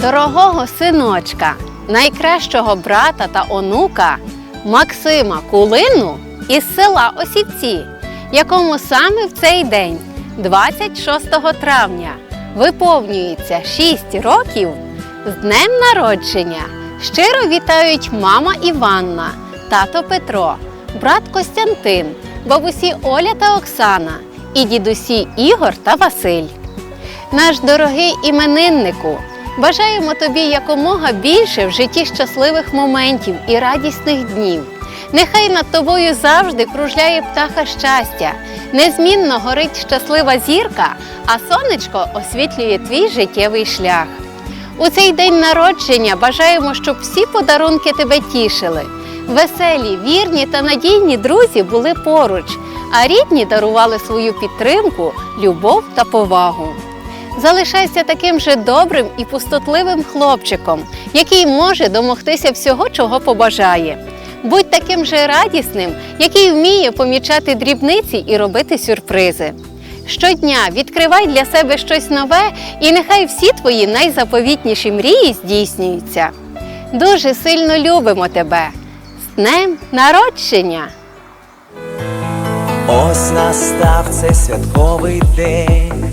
дорогого синочка, найкращого брата та онука Максима Кулину із села Осівці, якому саме в цей день, 26 травня, виповнюється 6 років з днем народження. Щиро вітають мама Іванна, тато Петро, брат Костянтин, бабусі Оля та Оксана і дідусі Ігор та Василь. Наш дорогий імениннику, бажаємо тобі якомога більше в житті щасливих моментів і радісних днів. Нехай над тобою завжди кружляє птаха щастя, незмінно горить щаслива зірка, а сонечко освітлює твій життєвий шлях. У цей день народження бажаємо, щоб всі подарунки тебе тішили. Веселі, вірні та надійні друзі були поруч, а рідні дарували свою підтримку, любов та повагу. Залишайся таким же добрим і пустотливим хлопчиком, який може домогтися всього, чого побажає. Будь таким же радісним, який вміє помічати дрібниці і робити сюрпризи. Щодня відкривай для себе щось нове, і нехай всі твої найзаповітніші мрії здійснюються. Дуже сильно любимо тебе. З днем народження! Ось настав цей святковий день,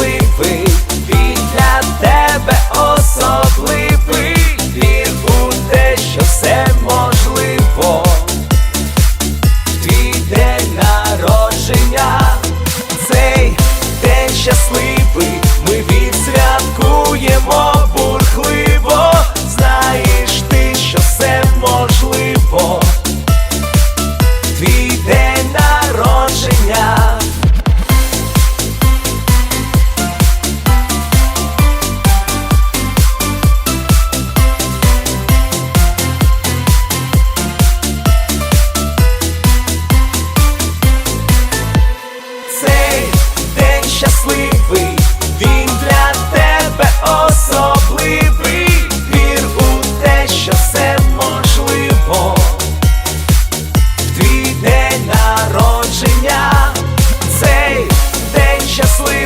щасливий. Цей день щасливий.